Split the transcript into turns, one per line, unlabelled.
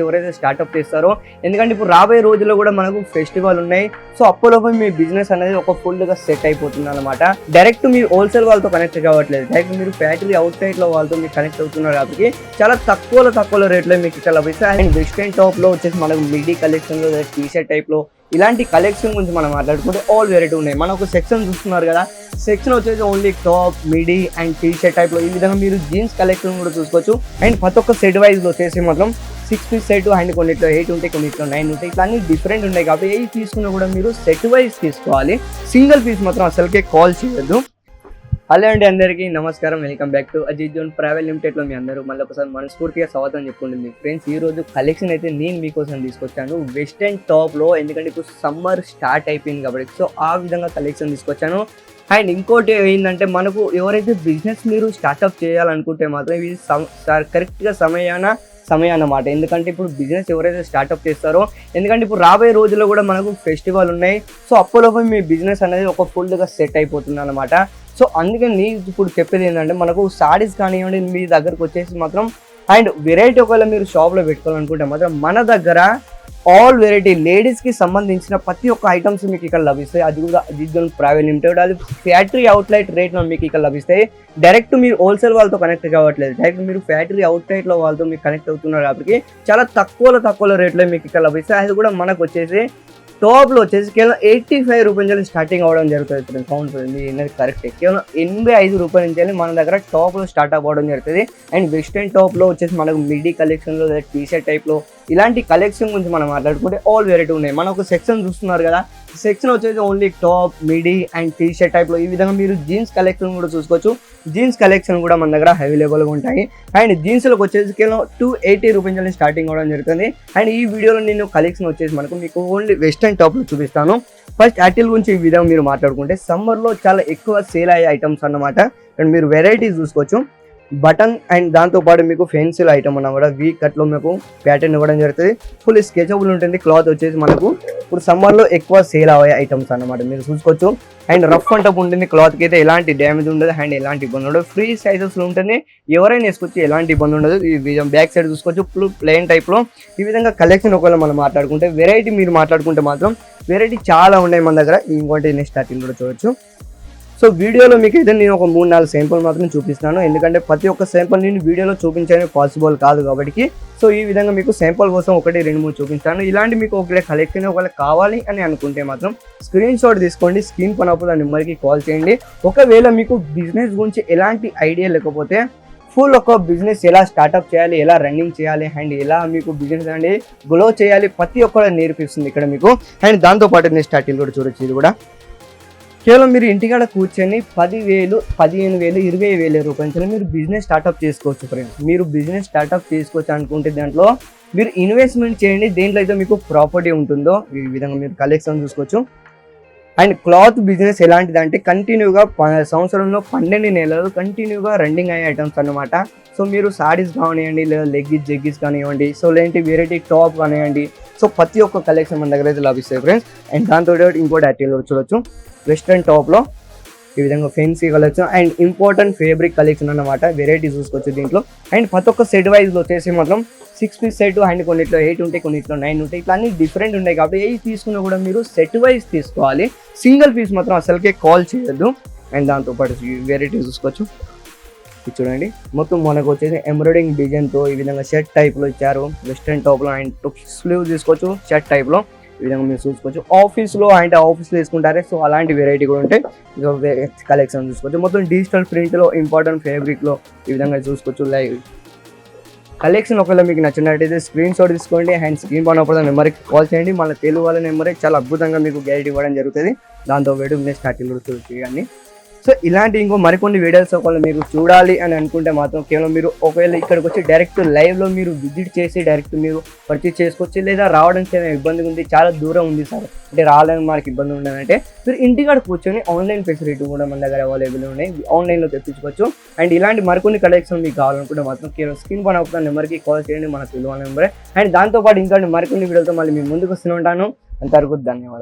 ఎవరైతే స్టార్ట్అప్ చేస్తారో ఎందుకంటే ఇప్పుడు రాబోయే రోజుల్లో కూడా మనకు ఫెస్టివల్ ఉన్నాయి. సో అప్పటిలోపు మీ బిజినెస్ అనేది ఒక ఫుల్గా సెట్ అయిపోతుంది అనమాట డైరెక్ట్ మీరు హోల్సేల్ వాళ్ళతో కనెక్ట్ కావట్లేదు. డైరెక్ట్ మీరు ఫ్యాక్టరీ అవుట్ సైడ్లో వాళ్ళతో మీరు కనెక్ట్ అవుతున్నారు కాబట్టి చాలా తక్కువలో తక్కువ రేట్లో మీకు ఇక్కడ లభిస్తాయి అండ్ వెస్టర్న్ టాప్లో వచ్చేసి మనకు midi collection T shirt T shirt టైప్లో ఇలాంటి కలెక్షన్ గురించి మనం మాట్లాడుకుంటే ఆల్ వెరైటీ ఉన్నాయి. మనం ఒక సెక్షన్ చూస్తున్నారు కదా సెక్షన్ వచ్చేసి only top midi and T shirt టైప్లో ఈ విధంగా మీరు జీన్స్ కలెక్షన్ కూడా చూసుకోవచ్చు. అండ్ ప్రతి ఒక్క సెట్ వైజ్లో వచ్చేసి మాత్రం సిక్స్ పీస్ సెట్ అండ్ కొన్నిట్లో ఎయిట్ ఉంటాయి కొన్నిట్లో నైన్ ఉంటాయి ఇట్లా అన్ని డిఫరెంట్ ఉన్నాయి కాబట్టి ఏ తీసుకున్నా కూడా మీరు సెట్ వైజ్ తీసుకోవాలి. సింగిల్ పీస్ మాత్రం అసలుకే కాల్ చేయొద్దు. హలో అండి అందరికీ నమస్కారం welcome back to Ajith zone private లిమిటెడ్లో మీ అందరూ మళ్ళీ ఒకసారి మనస్ఫూర్తిగా స్వాగతం చెప్పుకుంటుంది. ఫ్రెండ్స్ ఈ రోజు కలెక్షన్ అయితే నేను మీకోసం తీసుకొచ్చాను. వెస్టర్న్ టాప్లో ఎందుకంటే ఇప్పుడు సమ్మర్ స్టార్ట్ అయిపోయింది కాబట్టి సో ఆ విధంగా కలెక్షన్ తీసుకొచ్చాను. అండ్ ఇంకోటి ఏంటంటే మనకు ఎవరైతే బిజినెస్ మీరు స్టార్ట్అప్ చేయాలనుకుంటే మాత్రం ఇది కరెక్ట్గా సమయాన సమయం అన్నమాట. ఎందుకంటే ఇప్పుడు బిజినెస్ ఎవరైతే స్టార్ట్అప్ చేస్తారో ఎందుకంటే ఇప్పుడు రాబోయే రోజుల్లో కూడా మనకు ఫెస్టివల్ ఉన్నాయి. సో అప్పలోపు మీ బిజినెస్ అనేది ఒక ఫుల్గా సెట్ అయిపోతుంది అనమాట సో అందుకని నేను ఇప్పుడు చెప్పేది ఏంటంటే మనకు సారీస్ కానివ్వండి మీ దగ్గరకు వచ్చేసి మాత్రం అండ్ వెరైటీ ఒకవేళ మీరు షాప్లో పెట్టుకోవాలనుకుంటే మాత్రం మన దగ్గర ఆల్ వెరైటీ లేడీస్కి సంబంధించిన ప్రతి ఒక్క ఐటమ్స్ మీకు ఇక్కడ లభిస్తాయి. అది కూడా అజిద్గన్ ప్రైవేట్ లిమిటెడ్ అది ఫ్యాక్టరీ అవుట్లెట్ రేట్లో మీకు ఇక్కడ లభిస్తాయి. డైరెక్ట్ మీరు హోల్సేల్ వాళ్ళతో కనెక్ట్ కావట్లేదు. డైరెక్ట్ మీరు ఫ్యాక్టరీ అవుట్లెట్లో వాళ్ళతో మీకు కనెక్ట్ అవుతున్నారు కాబట్టి చాలా తక్కువలో తక్కువ రేట్లో మీకు ఇక్కడ లభిస్తాయి. అది కూడా మనకు వచ్చేసి టాప్లో వచ్చేసి కేవలం ఎయిటీ ఫైవ్ రూపాయల నుంచి స్టార్టింగ్ అవ్వడం జరుగుతుంది ఫ్రెండ్స్. అవును మీరు కరెక్ట్ కేవలం ఎనభై ఐదు రూపాయల నుంచి మన దగ్గర టాప్లో స్టార్ట్ అవ్వడం జరుగుతుంది. అండ్ వెస్టర్న్ టాప్లో వచ్చేసి మనకు మిడీ కలెక్షన్లో టీ షర్ట్ టైప్లో ఇలాంటి కలెక్షన్ గురించి మనం మాట్లాడుకుంటే ఆల్ వెరైటీ ఉన్నాయి. మనం ఒక సెక్షన్ చూస్తున్నారు కదా సెక్షన్ వచ్చేసి only top midi and T shirt టైప్లో ఈ విధంగా మీరు జీన్స్ కలెక్షన్ కూడా చూసుకోవచ్చు. జీన్స్ కలెక్షన్ కూడా మన దగ్గర అవైలబుల్గా ఉంటాయి. అండ్ జీన్స్లోకి వచ్చేసి కేవలం టూ ఎయిటీ రూపీస్ నుంచి స్టార్టింగ్ అవ్వడం జరుగుతుంది. అండ్ ఈ వీడియోలో నేను కలెక్షన్ వచ్చేసి మనకు మీకు ఓన్లీ వెస్ట్రన్ టాప్లో చూపిస్తాను. ఫస్ట్ యాటిల్ గురించి ఈ విధంగా మీరు మాట్లాడుకుంటే సమ్మర్లో చాలా ఎక్కువ సేల్ అయ్యే ఐటమ్స్ అన్నమాట. అండ్ మీరు వెరైటీస్ చూసుకోవచ్చు. బటన్ అండ్ దాంతోపాటు మీకు ఫెన్సిల్ ఐటమ్ అన్న కూడా వీ కట్లో మీకు ప్యాటర్న్ ఇవ్వడం జరుగుతుంది. ఫుల్ స్కెచబుల్ ఉంటుంది క్లాత్ వచ్చేసి మనకు ఇప్పుడు సమ్మర్లో ఎక్కువ సేల్ అయ్యే ఐటమ్స్ అన్నమాట. మీరు చూసుకోవచ్చు. అండ్ రఫ్ అండ్ ఉంటుంది క్లాత్కి అయితే ఎలాంటి డ్యామేజ్ ఉండదు అండ్ ఎలాంటి ఇబ్బంది ఉండదు. ఫ్రీ సైజెస్లో ఉంటుంది. ఎవరైనా వేసుకొచ్చి ఎలాంటి ఇబ్బంది ఉండదు. ఈ విధంగా బ్యాక్ సైడ్ చూసుకోవచ్చు ఫుల్ ప్లెయిన్ టైప్లో ఈ విధంగా కలెక్షన్ ఒకవేళ మనం మాట్లాడుకుంటే వెరైటీ మీరు మాట్లాడుకుంటే మాత్రం వెరైటీ చాలా ఉన్నాయి మన దగ్గర. ఇంకోటి నెక్స్ట్ స్టార్టింగ్ కూడా చూడొచ్చు. సో వీడియోలో మీకు అయితే నేను ఒక మూడు నాలుగు శాంపుల్ మాత్రం చూపిస్తాను ఎందుకంటే ప్రతి ఒక్క శాంపుల్ నేను వీడియోలో చూపించడం పాసిబుల్ కాదు కాబట్టి సో ఈ విధంగా మీకు శాంపుల్ కోసం ఒకటి రెండు మూడు చూపిస్తాను. ఇలాంటి మీకు ఒకవేళ కలెక్షన్ ఒకవేళ కావాలి అని అనుకుంటే మాత్రం స్క్రీన్ షాట్ తీసుకోండి. స్క్రీన్ పనప్పుడు ఆ నెంబర్కి కాల్ చేయండి. ఒకవేళ మీకు బిజినెస్ గురించి ఎలాంటి ఐడియా లేకపోతే ఫుల్ ఒక బిజినెస్ ఎలా స్టార్ట్అప్ చేయాలి ఎలా రన్నింగ్ చేయాలి అండ్ ఎలా మీకు బిజినెస్ అనేది గ్లో చేయాలి ప్రతి ఒక్కరు నేర్పిస్తుంది ఇక్కడ మీకు. అండ్ దాంతోపాటు నేను స్టార్టింగ్ కూడా చూడొచ్చు ఇది కూడా. కేవలం మీరు ఇంటికాడ కూర్చొని పదివేలు పదిహేను వేలు ఇరవై వేల రూపాయల మీరు బిజినెస్ స్టార్ట్అప్ చేసుకోవచ్చు ఫ్రెండ్స్ మీరు బిజినెస్ స్టార్ట్అప్ చేసుకోవచ్చు అనుకుంటే దాంట్లో మీరు ఇన్వెస్ట్మెంట్ చేయండి దేంట్లో అయితే మీకు ప్రాపర్టీ ఉంటుందో ఈ విధంగా మీరు కలెక్షన్ చూసుకోవచ్చు. అండ్ క్లాత్ బిజినెస్ ఎలాంటిది అంటే కంటిన్యూగా ప- సంవత్సరంలో పన్నెండు నెలలు కంటిన్యూగా రన్నింగ్ అయ్యే ఐటమ్స్ అన్నమాట. సో మీరు సారీస్ కానివ్వండి లేదా లెగ్గిస్ జెగ్గిస్ కానివ్వండి సో లేదంటే వెరైటీ టాప్ కానివ్వండి సో ప్రతి ఒక్క కలెక్షన్ మన దగ్గర అయితే లభిస్తాయి ఫ్రెండ్స్ అండ్ దాంతో ఇంకోటి అట్టిల్ చూడొచ్చు. వెస్ట్రన్ టాప్లో ఈ విధంగా fancy collection and important fabric collection అన్నమాట వెరైటీ చూసుకోవచ్చు దీంట్లో. అండ్ ప్రతి ఒక్క సెట్ వైజ్లో వచ్చేసి మాత్రం సిక్స్ పీస్ సెట్ అండ్ కొన్నిట్లో ఎయిట్ ఉంటాయి కొన్నిట్లో నైన్ ఉంటాయి. ఇట్లా అన్ని డిఫరెంట్ ఉన్నాయి కాబట్టి ఏ తీసుకున్నా కూడా మీరు సెట్ వైజ్ తీసుకోవాలి. సింగిల్ పీస్ మాత్రం అసలుకే కాల్ చేయొద్దు. అండ్ దాంతోపాటు వెరైటీ చూసుకోవచ్చు. చూడండి. మొత్తం మనకు వచ్చేసి ఎంబ్రాయిడింగ్ డిజైన్తో ఈ విధంగా షర్ట్ టైప్లో ఇచ్చారు. వెస్ట్రన్ టాప్లో అండ్ స్లీవ్ తీసుకోవచ్చు షర్ట్ టైప్లో విధంగా మీరు చూసుకోవచ్చు. ఆఫీస్లో అండ్ ఆఫీస్లో వేసుకుంటారే సో అలాంటి వెరైటీ కూడా ఉంటాయి. కలెక్షన్ చూసుకోవచ్చు. మొత్తం డిజిటల్ ప్రింట్లో ఇంపార్టెంట్ ఫ్యాబ్రిక్లో ఈ విధంగా చూసుకోవచ్చు. లైవ్ కలెక్షన్ ఒకవేళ మీకు నచ్చినట్టయితే స్క్రీన్ షాట్ తీసుకోండి అండ్ స్క్రీన్ పడినప్పుడు నెంబర్కి కాల్ చేయండి. మన తెలుగు వాళ్ళ నెంబరే చాలా అద్భుతంగా మీకు గ్యారెంటీ ఇవ్వడం జరుగుతుంది. దాంతో వేడు నేను స్టార్టింగ్ కూడా చేయండి సో ఇలాంటి ఇంకో మరికొన్ని వీడియోస్ ఒకవేళ మీరు చూడాలి అని అనుకుంటే మాత్రం కేవలం మీరు ఒకవేళ ఇక్కడికి వచ్చి డైరెక్ట్ లైవ్లో మీరు విజిట్ చేసి డైరెక్ట్ మీరు పర్చేస్ చేసుకోవచ్చు లేదా రావడానికి ఏమైనా ఇబ్బంది ఉంది చాలా దూరం ఉంది సార్ అంటే రావడానికి మనకి ఇబ్బంది ఉండదంటే మీరు ఇంటికాడ కూర్చొని ఆన్లైన్ ఫెసిలిటీ కూడా మన దగ్గర అవైలబుల్ ఉన్నాయి ఆన్లైన్లో తెప్పించుకోవచ్చు. అండ్ ఇలాంటి మరికొన్ని కలెక్షన్ మీకు కావాలనుకుంటే మాత్రం కేవలం స్క్రీన్ పని ఒక నెంబర్కి కాల్ చేయండి మన తెలుగు నెంబరే అండ్ దాంతోపాటు ఇంకా మరికొన్ని వీడియోతో మళ్ళీ మీ ముందుకు వస్తూనే ఉంటాను. అంతవరకు ధన్యవాదాలు.